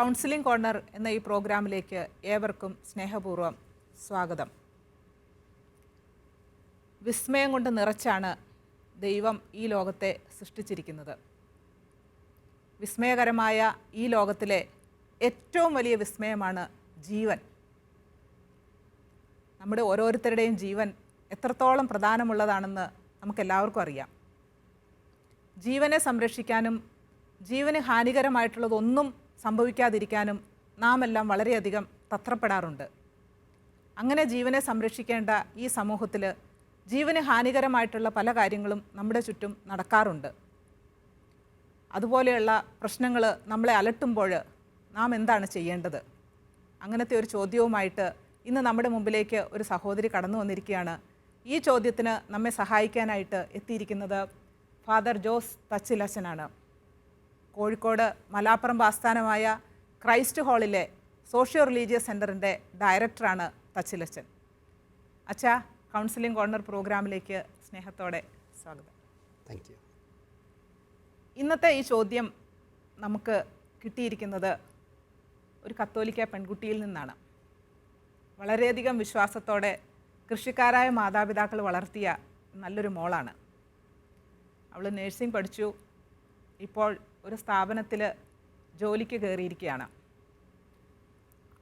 Counselling corner എന്ന ഈ പ്രോഗ്രാമിലേക്ക് ഏവർക്കും സ്നേഹപൂർവം സ്വാഗതം. വിസ്മയം കൊണ്ട് നിറച്ചാണ് ദൈവം ഈ ലോകത്തെ സൃഷ്ടിച്ചിരിക്കുന്നത്. വിസ്മയകരമായ ഈ ലോകത്തിലെ ഏറ്റവും വലിയ വിസ്മയമാണ് ജീവൻ. നമ്മുടെ ഓരോരുത്തരുടെയും ജീവൻ എത്രത്തോളം പ്രധാനമുള്ളതാണെന്ന് നമുക്കെല്ലാവർക്കും അറിയാം. ജീവനെ സംരക്ഷിക്കാനും ജീവന് ഹാനികരമായിട്ടുള്ളതൊന്നും സംഭവിക്കാതിരിക്കാനും നാം എല്ലാം വളരെയധികം തത്രപ്പെടാറുണ്ട്. അങ്ങനെ ജീവനെ സംരക്ഷിക്കേണ്ട ഈ സമൂഹത്തിൽ ജീവന് ഹാനികരമായിട്ടുള്ള പല കാര്യങ്ങളും നമ്മുടെ ചുറ്റും നടക്കാറുണ്ട്. അതുപോലെയുള്ള പ്രശ്നങ്ങൾ നമ്മളെ അലട്ടുമ്പോൾ നാം എന്താണ് ചെയ്യേണ്ടത്? അങ്ങനത്തെ ഒരു ചോദ്യവുമായിട്ട് ഇന്ന് നമ്മുടെ മുമ്പിലേക്ക് ഒരു സഹോദരി കടന്നു വന്നിരിക്കുകയാണ്. ഈ ചോദ്യത്തിന് നമ്മെ സഹായിക്കാനായിട്ട് എത്തിയിരിക്കുന്നത് ഫാദർ ജോസ് തച്ചിലച്ചനാണ്. കോഴിക്കോട് മലാപ്പറമ്പ് ആസ്ഥാനമായ ക്രൈസ്റ്റ് ഹാളിലെ സോഷ്യോ റിലീജിയസ് സെന്ററിന്റെ ഡയറക്ടറാണ് തച്ചിലച്ചൻ. അച്ഛാ കൗൺസിലിംഗ് കോർണർ പ്രോഗ്രാമിലേക്ക് സ്നേഹത്തോടെ സ്വാഗതം. താങ്ക് യു ഇന്നത്തെ ഈ ചോദ്യം നമുക്ക് കിട്ടിയിരിക്കുന്നത് ഒരു കത്തോലിക്ക പെൺകുട്ടിയിൽ നിന്നാണ്. വളരെയധികം വിശ്വാസത്തോടെ കൃഷിക്കാരായ മാതാപിതാക്കൾ വളർത്തിയ നല്ലൊരു മോളാണ്. അവൾ നേഴ്സിംഗ് പഠിച്ചു. ഇപ്പോൾ ഒരു സ്ഥാപനത്തിൽ ജോലിക്ക് കയറിയിരിക്കുകയാണ്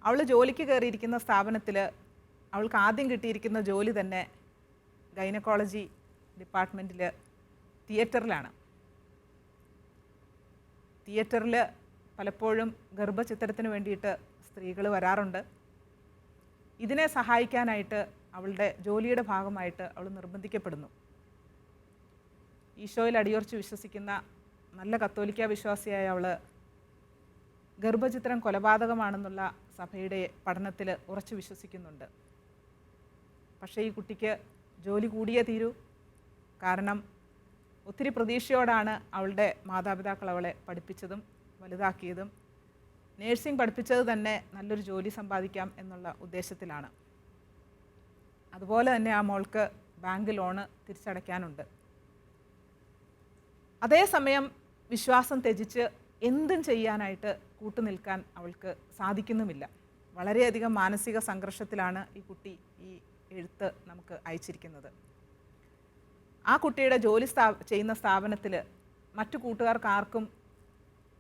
അവൾ ജോലിക്ക് കയറിയിരിക്കുന്ന സ്ഥാപനത്തിൽ അവൾക്ക് ആദ്യം കിട്ടിയിരിക്കുന്ന ജോലി തന്നെ ഗൈനക്കോളജി ഡിപ്പാർട്ട്മെന്റിൽ തിയേറ്ററിലാണ്. തിയേറ്ററിൽ പലപ്പോഴും ഗർഭചിത്രത്തിന് വേണ്ടിയിട്ട് സ്ത്രീകൾ വരാറുണ്ട്. ഇതിനെ സഹായിക്കാനായിട്ട് അവളുടെ ജോലിയുടെ ഭാഗമായിട്ട് അവൾ നിർബന്ധിക്കപ്പെടുന്നു. ഈശോയിൽ അടിയുറച്ച് വിശ്വസിക്കുന്ന നല്ല കത്തോലിക്ക വിശ്വാസിയായ അവൾ ഗർഭചിത്രം കൊലപാതകമാണെന്നുള്ള സഭയുടെ പഠനത്തിൽ ഉറച്ചു വിശ്വസിക്കുന്നുണ്ട്. പക്ഷേ ഈ കുട്ടിക്ക് ജോലി കൂടിയേ തീരൂ. കാരണം ഒത്തിരി പ്രതീക്ഷയോടാണ് അവളുടെ മാതാപിതാക്കൾ അവളെ പഠിപ്പിച്ചതും വലുതാക്കിയതും. നേഴ്സിംഗ് പഠിപ്പിച്ചത് തന്നെ നല്ലൊരു ജോലി സമ്പാദിക്കാം എന്നുള്ള ഉദ്ദേശത്തിലാണ്. അതുപോലെ തന്നെ ആ മോൾക്ക് ബാങ്ക് ലോണ് തിരിച്ചടയ്ക്കാനുണ്ട്. അതേസമയം വിശ്വാസം ത്യജിച്ച് എന്തും ചെയ്യാനായിട്ട് കൂട്ടുനിൽക്കാൻ അവൾക്ക് സാധിക്കുന്നുമില്ല. വളരെയധികം മാനസിക സംഘർഷത്തിലാണ് ഈ കുട്ടി ഈ എഴുത്ത് നമുക്ക് അയച്ചിരിക്കുന്നത്. ആ കുട്ടിയുടെ ജോലി സ്ഥാ ചെയ്യുന്ന സ്ഥാപനത്തിൽ മറ്റു കൂട്ടുകാർക്ക് ആർക്കും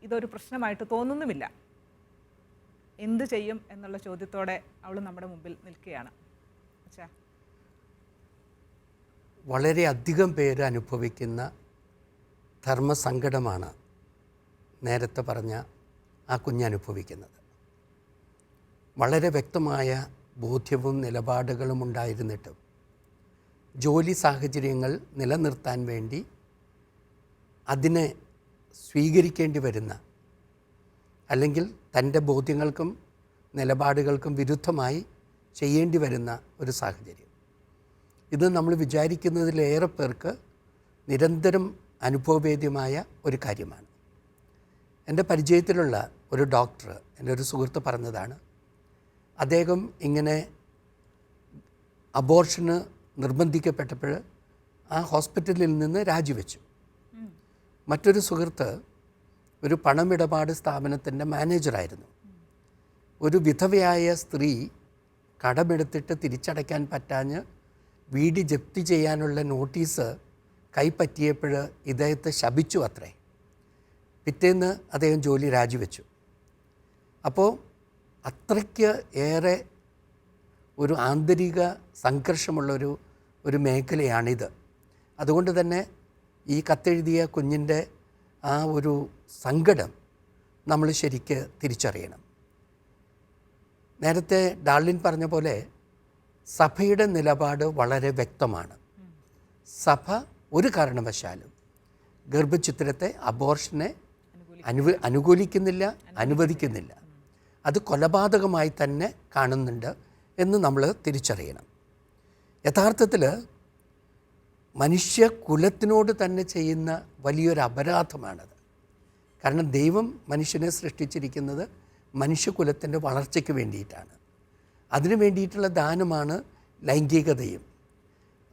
ഇതൊരു പ്രശ്നമായിട്ട് തോന്നുന്നുമില്ല. എന്ത് ചെയ്യും എന്നുള്ള ചോദ്യത്തോടെ അവൾ നമ്മുടെ മുമ്പിൽ നിൽക്കുകയാണ്. അച്ഛാ. വളരെയധികം പേര് അനുഭവിക്കുന്ന ധർമ്മസങ്കടമാണ് നേരത്തെ പറഞ്ഞ ആ കുഞ്ഞ് അനുഭവിക്കുന്നത് വളരെ വ്യക്തമായ ബോധ്യവും നിലപാടുകളും ഉണ്ടായിരുന്നിട്ടും ജോലി സാഹചര്യങ്ങൾ നിലനിർത്താൻ വേണ്ടി അതിനെ സ്വീകരിക്കേണ്ടി വരുന്ന അല്ലെങ്കിൽ തന്റെ ബോധ്യങ്ങൾക്കും നിലപാടുകൾക്കും വിരുദ്ധമായി ചെയ്യേണ്ടി വരുന്ന ഒരു സാഹചര്യം. ഇത് നമ്മൾ വിചാരിക്കുന്നതിലേറെ പേർക്ക് നിരന്തരം അനുഭവവേദ്യമായ ഒരു കാര്യമാണ്. എന്റെ പരിചയത്തിലുള്ള ഒരു ഡോക്ടർ എന്റെ ഒരു സുഹൃത്ത് പറഞ്ഞതാണ് അദ്ദേഹം ഇങ്ങനെ അബോർഷന് നിർബന്ധിക്കപ്പെട്ടപ്പോൾ ആ ഹോസ്പിറ്റലിൽ നിന്ന് രാജിവെച്ചു. മറ്റൊരു സുഹൃത്ത് ഒരു പണമിടപാട് സ്ഥാപനത്തിന്റെ മാനേജറായിരുന്നു. ഒരു വിധവയായ സ്ത്രീ കടമെടുത്തിട്ട് തിരിച്ചടയ്ക്കാൻ പറ്റാഞ്ഞ് വീട് ജപ്തി ചെയ്യാനുള്ള നോട്ടീസ് കൈപ്പറ്റിയപ്പോൾ ഇദ്ദേഹത്തെ ശപിച്ചു അത്രേ. പിറ്റേന്ന് അദ്ദേഹം ജോലി രാജിവെച്ചു. അപ്പോൾ അത്രയ്ക്ക് ഏറെ ഒരു ആന്തരിക സംഘർഷമുള്ളൊരു ഒരു മേഖലയാണിത്. അതുകൊണ്ട് തന്നെ ഈ കത്തെഴുതിയ കുഞ്ഞിന്റെ ആ ഒരു സങ്കടം നമ്മൾ ശരിക്ക് തിരിച്ചറിയണം. നേരത്തെ ഡാർലിൻ പറഞ്ഞ പോലെ സഭയുടെ നിലപാട് വളരെ വ്യക്തമാണ്. സഭ ഒരു കാരണവശാലും ഗർഭചിത്രത്തെ അബോർഷനെ അനുവ അനുകൂലിക്കുന്നില്ല അനുവദിക്കുന്നില്ല. അത് കൊലപാതകമായി തന്നെ കാണുന്നുണ്ട് എന്ന് നമ്മൾ തിരിച്ചറിയണം. യഥാർത്ഥത്തിൽ മനുഷ്യ കുലത്തിനോട് തന്നെ ചെയ്യുന്ന വലിയൊരു അപരാധമാണത്. കാരണം ദൈവം മനുഷ്യനെ സൃഷ്ടിച്ചിരിക്കുന്നത് മനുഷ്യകുലത്തിന്റെ വളർച്ചയ്ക്ക് വേണ്ടിയിട്ടാണ്. അതിനു വേണ്ടിയിട്ടുള്ള ദാനമാണ് ലൈംഗികതയും.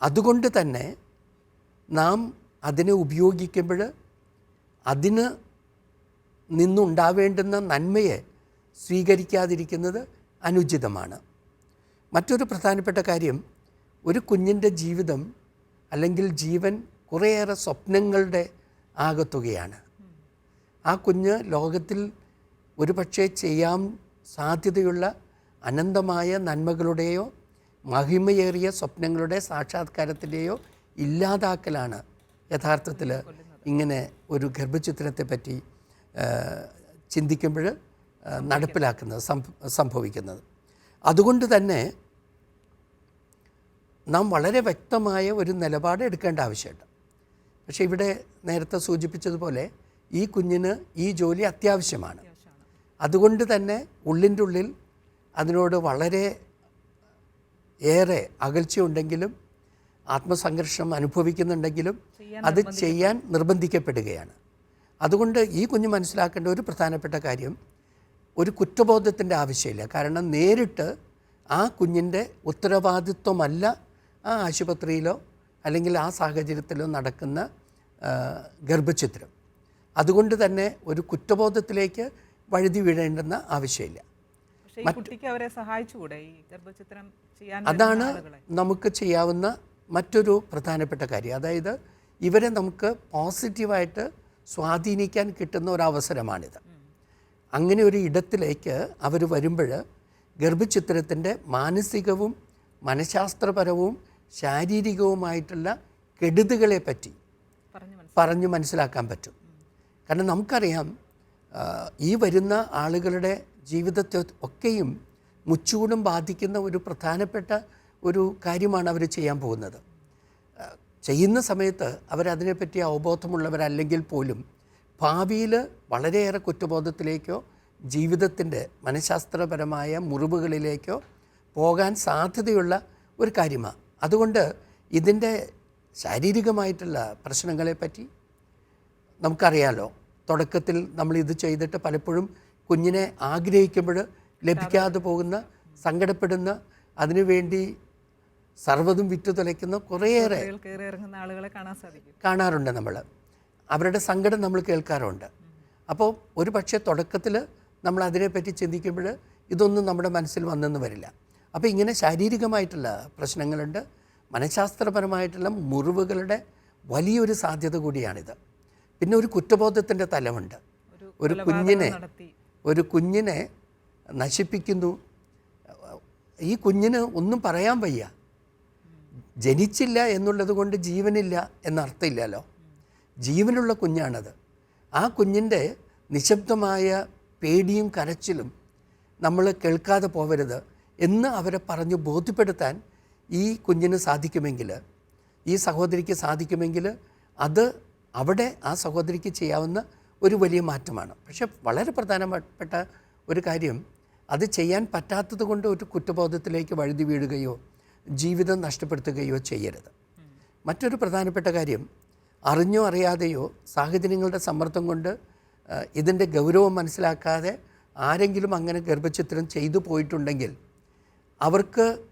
അതുകൊണ്ട് തന്നെ നാം അതിനെ ഉപയോഗിക്കുമ്പോൾ അതിന് നിന്നുണ്ടാവേണ്ടുന്ന നന്മയെ സ്വീകരിക്കാതിരിക്കുന്നത് അനുചിതമാണ്. മറ്റൊരു പ്രധാനപ്പെട്ട കാര്യം ഒരു കുഞ്ഞിന്റെ ജീവിതം അല്ലെങ്കിൽ ജീവൻ കുറേയേറെ സ്വപ്നങ്ങളുടെ ആകത്തുകയാണ്. ആ കുഞ്ഞ് ലോകത്തിൽ ഒരുപക്ഷെ ചെയ്യാൻ സാധ്യതയുള്ള അനന്തമായ നന്മകളുടെയോ മഹിമയേറിയ സ്വപ്നങ്ങളുടെ സാക്ഷാത്കാരത്തിന്റെയോ ഇല്ലാതാക്കലാണ് യഥാർത്ഥത്തിൽ ഇങ്ങനെ ഒരു ഗർഭചിത്രത്തെ പറ്റി ചിന്തിക്കുമ്പോൾ നടപ്പിലാക്കുന്നത് സംഭ- സംഭവിക്കുന്നത്. അതുകൊണ്ട് തന്നെ നാം വളരെ വ്യക്തമായ ഒരു നിലപാട് എടുക്കേണ്ട ആവശ്യമുണ്ട്. പക്ഷേ ഇവിടെ നേരത്തെ സൂചിപ്പിച്ചതുപോലെ ഈ കുഞ്ഞിന് ഈ ജോലി അത്യാവശ്യമാണ്. അതുകൊണ്ട് തന്നെ ഉള്ളിന്റെ ഉള്ളിൽ അതിനോട് വളരെ ഏറെ അകൽച്ചയുണ്ടെങ്കിലും ആത്മസംഘർഷം അനുഭവിക്കുന്നുണ്ടെങ്കിലും അത് ചെയ്യാൻ നിർബന്ധിക്കപ്പെടുകയാണ്. അതുകൊണ്ട് ഈ കുഞ്ഞ് മനസ്സിലാക്കേണ്ട ഒരു പ്രധാനപ്പെട്ട കാര്യം ഒരു കുറ്റബോധത്തിന്റെ ആവശ്യമില്ല. കാരണം നേരിട്ട് ആ കുഞ്ഞിന്റെ ഉത്തരവാദിത്വമല്ല ആ ആശുപത്രിയിലോ അല്ലെങ്കിൽ ആ സാഹചര്യത്തിലോ നടക്കുന്ന ഗർഭചിത്രം ഗർഭഛിദ്രം. അതുകൊണ്ട് തന്നെ ഒരു കുറ്റബോധത്തിലേക്ക് വഴുതി വീഴേണ്ടെന്ന ആവശ്യമില്ല. അവരെ സഹായിച്ചുകൂടെ? ഈ ഗർഭചിത്രം അതാണ് നമുക്ക് ചെയ്യാവുന്ന മറ്റൊരു പ്രധാനപ്പെട്ട കാര്യം. അതായത് ഇവരെ നമുക്ക് പോസിറ്റീവായിട്ട് സ്വാധീനിക്കാൻ കിട്ടുന്ന ഒരു അവസരമാണിത് അങ്ങനെ ഒരു ഇടത്തിലേക്ക് അവർ വരുമ്പോൾ ഗർഭചിത്രത്തിന്റെ മാനസികവും മനഃശാസ്ത്രപരവും ശാരീരികവുമായിട്ടുള്ള കെടുതികളെ പറ്റി പറഞ്ഞു മനസ്സിലാക്കാൻ പറ്റും. കാരണം നമുക്കറിയാം ഈ വരുന്ന ആളുകളുടെ ജീവിതത്തെ ഒക്കെയും മുച്ചൂടും ബാധിക്കുന്ന ഒരു പ്രധാനപ്പെട്ട ഒരു കാര്യമാണ് അവർ ചെയ്യാൻ പോകുന്നത്. ചെയ്യുന്ന സമയത്ത് അവരതിനെപ്പറ്റി അവബോധമുള്ളവരല്ലെങ്കിൽ പോലും ഭാവിയിൽ വളരെയേറെ കുറ്റബോധത്തിലേക്കോ ജീവിതത്തിന്റെ മനഃശാസ്ത്രപരമായ മുറിവുകളിലേക്കോ പോകാൻ സാധ്യതയുള്ള ഒരു കാര്യമാണ് അതുകൊണ്ട് ഇതിന്റെ ശാരീരികമായിട്ടുള്ള പ്രശ്നങ്ങളെപ്പറ്റി നമുക്കറിയാലോ. തുടക്കത്തിൽ നമ്മൾ ഇത് ചെയ്തിട്ട് പലപ്പോഴും കുഞ്ഞിനെ ആഗ്രഹിക്കുമ്പോൾ ലഭിക്കാതെ പോകുന്ന സങ്കടപ്പെടുന്ന അതിനുവേണ്ടി സർവതും വിറ്റു തുലയ്ക്കുന്ന കുറേയേറെ ആളുകളെ കാണാൻ സാധിക്കും. കാണാറുണ്ട് നമ്മൾ അവരുടെ സങ്കടം നമ്മൾ കേൾക്കാറുണ്ട്. അപ്പോൾ ഒരു പക്ഷേ തുടക്കത്തിൽ നമ്മൾ അതിനെപ്പറ്റി ചിന്തിക്കുമ്പോൾ ഇതൊന്നും നമ്മുടെ മനസ്സിൽ വന്നെന്ന് വരില്ല. അപ്പോൾ ഇങ്ങനെ ശാരീരികമായിട്ടുള്ള പ്രശ്നങ്ങളുണ്ട്. മനഃശാസ്ത്രപരമായിട്ടുള്ള മുറിവുകളുടെ വലിയൊരു സാധ്യത കൂടിയാണിത്. പിന്നെ ഒരു കുറ്റബോധത്തിന്റെ തലമുണ്ട്. ഒരു കുഞ്ഞിനെ ഒരു കുഞ്ഞിനെ നശിപ്പിക്കുന്നു. ഈ കുഞ്ഞിന് ഒന്നും പറയാൻ വയ്യ. ജനിച്ചില്ല എന്നുള്ളത് കൊണ്ട് ജീവനില്ല എന്നർത്ഥമില്ലല്ലോ. ജീവനുള്ള കുഞ്ഞാണത്. ആ കുഞ്ഞിന്റെ നിശബ്ദമായ പേടിയും കരച്ചിലും നമ്മൾ കേൾക്കാതെ പോവരുത് എന്ന് അവരെ പറഞ്ഞ് ബോധ്യപ്പെടുത്താൻ ഈ കുഞ്ഞിന് സാധിക്കുമെങ്കിൽ ഈ സഹോദരിക്ക് സാധിക്കുമെങ്കിൽ അത് അവിടെ ആ സഹോദരിക്ക് ചെയ്യാവുന്ന ഒരു വലിയ മാറ്റമാണ്. പക്ഷെ വളരെ പ്രധാനപ്പെട്ട ഒരു കാര്യം അത് ചെയ്യാൻ പറ്റാത്തത് കൊണ്ട് ഒരു കുറ്റബോധത്തിലേക്ക് വഴുതി വീഴുകയോ ജീവിതം നഷ്ടപ്പെടുത്തുകയോ ചെയ്യരുത്. മറ്റൊരു പ്രധാനപ്പെട്ട കാര്യം അറിഞ്ഞോ അറിയാതെയോ സാഹചര്യങ്ങളുടെ സമ്മർദ്ദം കൊണ്ട് ഇതിന്റെ ഗൗരവം മനസ്സിലാക്കാതെ ആരെങ്കിലും അങ്ങനെ ഗർഭചിത്രം ചെയ്തു പോയിട്ടുണ്ടെങ്കിൽ അവർക്ക്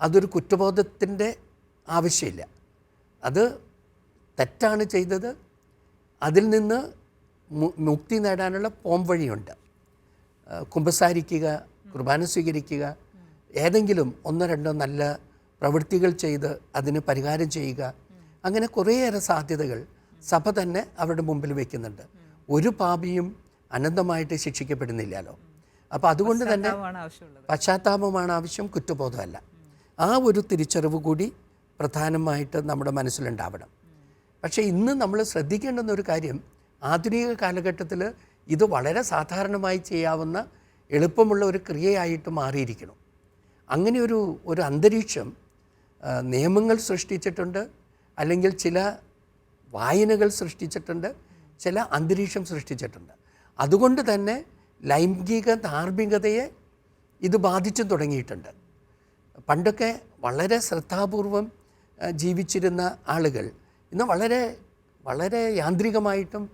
അതൊരു കുറ്റബോധത്തിന്റെ ആവശ്യമില്ല. അത് തെറ്റാണ് ചെയ്തത്. അതിൽ നിന്ന് മുക്തി നേടാനുള്ള പോം വഴിയുണ്ട്. കുമ്പസാരിക്കുക കുർബാന സ്വീകരിക്കുക ഏതെങ്കിലും ഒന്നോ രണ്ടോ നല്ല പ്രവൃത്തികൾ ചെയ്ത് അതിന് പരിഹാരം ചെയ്യുക. അങ്ങനെ കുറേയേറെ സാധ്യതകൾ സഭ തന്നെ അവരുടെ മുമ്പിൽ വയ്ക്കുന്നുണ്ട് ഒരു പാപിയും അനന്തമായിട്ട് ശിക്ഷിക്കപ്പെടുന്നില്ലല്ലോ. അപ്പോൾ അതുകൊണ്ട് തന്നെ പശ്ചാത്താപമാണ് ആവശ്യം കുറ്റബോധമല്ല. ആ ഒരു തിരിച്ചറിവ് കൂടി പ്രധാനമായിട്ട് നമ്മുടെ മനസ്സിലുണ്ടാവണം. പക്ഷേ ഇന്ന് നമ്മൾ ശ്രദ്ധിക്കേണ്ടുന്ന ഒരു കാര്യം ആധുനിക കാലഘട്ടത്തിൽ ഇത് വളരെ സാധാരണമായി ചെയ്യാവുന്ന എളുപ്പമുള്ള ഒരു ക്രിയയായിട്ട് മാറിയിരിക്കണം അങ്ങനെ ഒരു ഒരു അന്തരീക്ഷം നിയമങ്ങൾ സൃഷ്ടിച്ചിട്ടുണ്ട് അല്ലെങ്കിൽ ചില വായനകൾ സൃഷ്ടിച്ചിട്ടുണ്ട് ചില അന്തരീക്ഷം സൃഷ്ടിച്ചിട്ടുണ്ട്. അതുകൊണ്ട് തന്നെ ലൈംഗിക ധാർമ്മികതയെ ഇത് ബാധിച്ചു തുടങ്ങിയിട്ടുണ്ട്. പണ്ടൊക്കെ വളരെ ശ്രദ്ധാപൂർവം ജീവിച്ചിരുന്ന ആളുകൾ ഇന്ന് വളരെ വളരെ യാന്ത്രികമായിട്ടും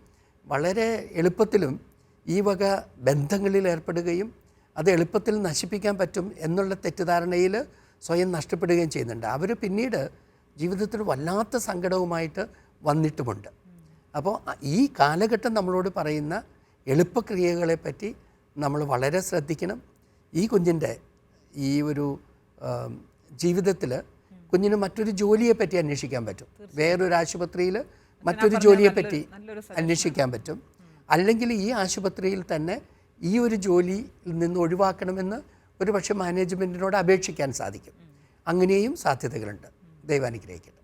വളരെ എളുപ്പത്തിലും ഈ വക ബന്ധങ്ങളിൽ ഏർപ്പെടുകയും അത് എളുപ്പത്തിൽ നശിപ്പിക്കാൻ പറ്റും എന്നുള്ള തെറ്റിദ്ധാരണയിൽ സ്വയം നഷ്ടപ്പെടുകയും ചെയ്യുന്നുണ്ട്. അവർ പിന്നീട് ജീവിതത്തിൽ വല്ലാത്ത സങ്കടവുമായിട്ട് വന്നിട്ടുമുണ്ട്. അപ്പോൾ ഈ കാലഘട്ടം നമ്മളോട് പറയുന്ന എളുപ്പക്രിയകളെ പറ്റി നമ്മൾ വളരെ ശ്രദ്ധിക്കണം. ഈ കുഞ്ഞിന്റെ ഈ ഒരു ജീവിതത്തിൽ കുഞ്ഞിന് മറ്റൊരു ജോലിയെ പറ്റി അന്വേഷിക്കാൻ പറ്റും. വേറൊരു ആശുപത്രിയിൽ മറ്റൊരു ജോലിയെ പറ്റി നല്ലൊരു അന്വേഷിക്കാൻ പറ്റും. അല്ലെങ്കിൽ ഈ ആശുപത്രിയിൽ തന്നെ ഈ ഒരു ജോലിയിൽ നിന്ന് ഒഴിവാക്കണമെന്ന് ഒരു പക്ഷേ മാനേജ്മെന്റിനോട് അപേക്ഷിക്കാൻ സാധിക്കും. അങ്ങനെയും സാധ്യതകളുണ്ട്. ദൈവാനുഗ്രഹിക്കട്ടെ.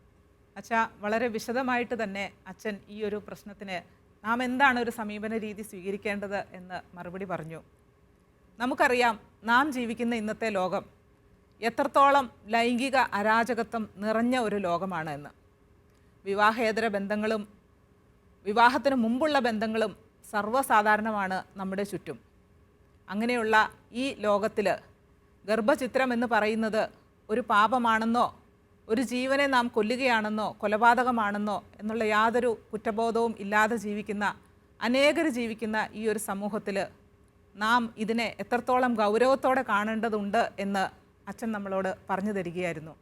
അച്ഛാ വളരെ വിശദമായിട്ട് തന്നെ അച്ഛൻ ഈ ഒരു പ്രശ്നത്തിന് നാം എന്താണ് ഒരു സമീപന രീതി സ്വീകരിക്കേണ്ടത് എന്ന് മറുപടി പറഞ്ഞു. നമുക്കറിയാം നാം ജീവിക്കുന്ന ഇന്നത്തെ ലോകം എത്രത്തോളം ലൈംഗിക അരാജകത്വം നിറഞ്ഞ ഒരു ലോകമാണ് എന്ന്. വിവാഹേതര ബന്ധങ്ങളും വിവാഹത്തിന് മുമ്പുള്ള ബന്ധങ്ങളും സർവസാധാരണമാണ് നമ്മുടെ ചുറ്റും. അങ്ങനെയുള്ള ഈ ലോകത്തിൽ ഗർഭചിത്രം എന്ന് പറയുന്നത് ഒരു പാപമാണെന്നോ ഒരു ജീവനെ നാം കൊല്ലുകയാണെന്നോ കൊലപാതകമാണെന്നോ എന്നുള്ള യാതൊരു കുറ്റബോധവും ഇല്ലാതെ ജീവിക്കുന്ന അനേകർ ജീവിക്കുന്ന ഈ ഒരു സമൂഹത്തിൽ നാം ഇതിനെ എത്രത്തോളം ഗൗരവത്തോടെ കാണേണ്ടതുണ്ട് എന്ന് അച്ഛൻ നമ്മളോട് പറഞ്ഞു തരികയായിരുന്നു.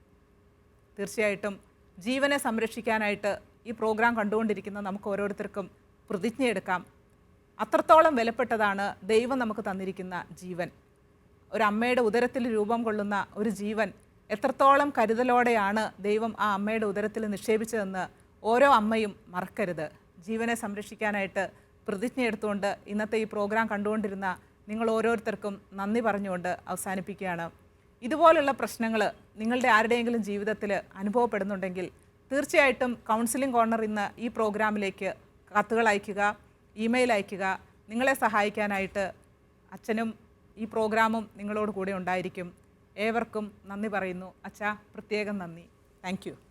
തീർച്ചയായിട്ടും ജീവനെ സംരക്ഷിക്കാനായിട്ട് ഈ പ്രോഗ്രാം കണ്ടുകൊണ്ടിരിക്കുന്ന നമുക്ക് ഓരോരുത്തർക്കും പ്രതിജ്ഞയെടുക്കാം. അത്രത്തോളം വിലപ്പെട്ടതാണ് ദൈവം നമുക്ക് തന്നിരിക്കുന്ന ജീവൻ. ഒരു അമ്മയുടെ ഉദരത്തിൽ രൂപം കൊള്ളുന്ന ഒരു ജീവൻ എത്രത്തോളം കരുതലോടെയാണ് ദൈവം ആ അമ്മയുടെ ഉദരത്തിൽ നിക്ഷേപിച്ചതെന്ന് ഓരോ അമ്മയും മറക്കരുത്. ജീവനെ സംരക്ഷിക്കാനായിട്ട് പ്രതിജ്ഞ എടുത്തുകൊണ്ട് ഇന്നത്തെ ഈ പ്രോഗ്രാം കണ്ടുകൊണ്ടിരുന്ന നിങ്ങൾ ഓരോരുത്തർക്കും നന്ദി പറഞ്ഞുകൊണ്ട് അവസാനിപ്പിക്കുകയാണ്. ഇതുപോലുള്ള പ്രശ്നങ്ങൾ നിങ്ങളുടെ ആരുടെയെങ്കിലും ജീവിതത്തിൽ അനുഭവപ്പെടുന്നുണ്ടെങ്കിൽ തീർച്ചയായിട്ടും കൗൺസിലിംഗ് കോർണർ ഇന്ന് ഈ പ്രോഗ്രാമിലേക്ക് കത്തുകൾ അയയ്ക്കുക. ഇമെയിൽ അയയ്ക്കുക നിങ്ങളെ സഹായിക്കാനായിട്ട് അച്ഛനും ഈ പ്രോഗ്രാമും നിങ്ങളോട് കൂടെ ഉണ്ടായിരിക്കും. ഏവർക്കും നന്ദി പറയുന്നു. അച്ഛാ പ്രത്യേകം നന്ദി. താങ്ക്